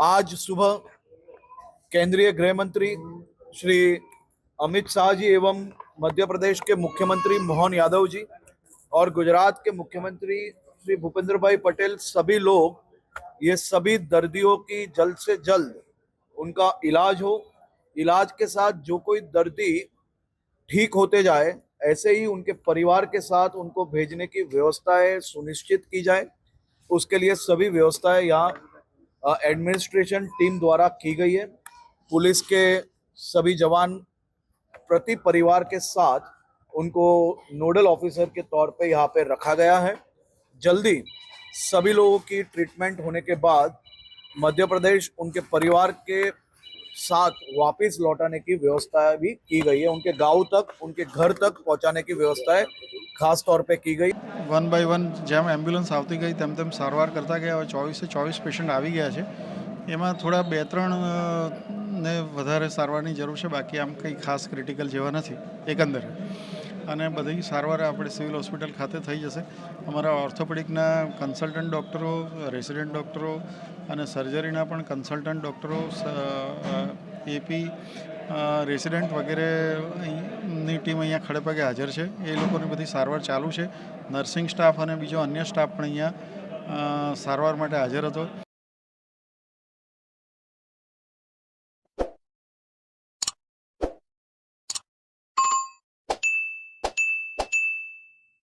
आज सुबह केंद्रीय गृह मंत्री श्री अमित शाह जी एवं मध्य प्रदेश के मुख्यमंत्री मोहन यादव जी और गुजरात के मुख्यमंत्री श्री भूपेंद्र भाई पटेल सभी लोग, ये सभी दर्दियों की जल्द से जल्द उनका इलाज हो। इलाज के साथ जो कोई दर्दी ठीक होते जाए, ऐसे ही उनके परिवार के साथ उनको भेजने की व्यवस्थाएँ सुनिश्चित की जाए। उसके लिए सभी व्यवस्थाएँ यहाँ एडमिनिस्ट्रेशन टीम द्वारा की गई है। पुलिस के सभी जवान प्रति परिवार के साथ उनको नोडल ऑफिसर के तौर पे यहाँ पे रखा गया है। जल्दी सभी लोगों की ट्रीटमेंट होने के बाद मध्य प्रदेश उनके परिवार के साथ वापस लौटाने की व्यवस्था भी की गई है। उनके गाँव तक, उनके घर तक पहुँचाने की व्यवस्थाएँ खास तौर पे की गई વન બાય વન જેમ એમ્બ્યુલન્સ આવતી ગઈ તેમ તેમ સારવાર કરતા ગયા હવે ચોવીસે ચોવીસ પેશન્ટ આવી ગયા છે એમાં થોડા બે ત્રણ અ, ને વધારે સારવારની જરૂર છે બાકી આમ કંઈ ખાસ ક્રિટિકલ જેવા નથી એકંદરે અને બધી સારવાર આપણે સિવિલ હોસ્પિટલ ખાતે થઈ જશે અમારા ઓર્થોપેડિકના કન્સલ્ટન્ટ ડૉક્ટરો રેસિડેન્ટ ડૉક્ટરો અને સર્જરીના પણ કન્સલ્ટન્ટ ડૉક્ટરો એપી રેસિડેન્ટ વગેરે ની ટીમ અહીંયા ખડેપગે હાજર છે. એ લોકોની બધી સારવાર ચાલુ છે. નર્સિંગ સ્ટાફ અને બીજો અન્ય સ્ટાફ પણ અહીંયા સારવાર માટે હાજર હતો.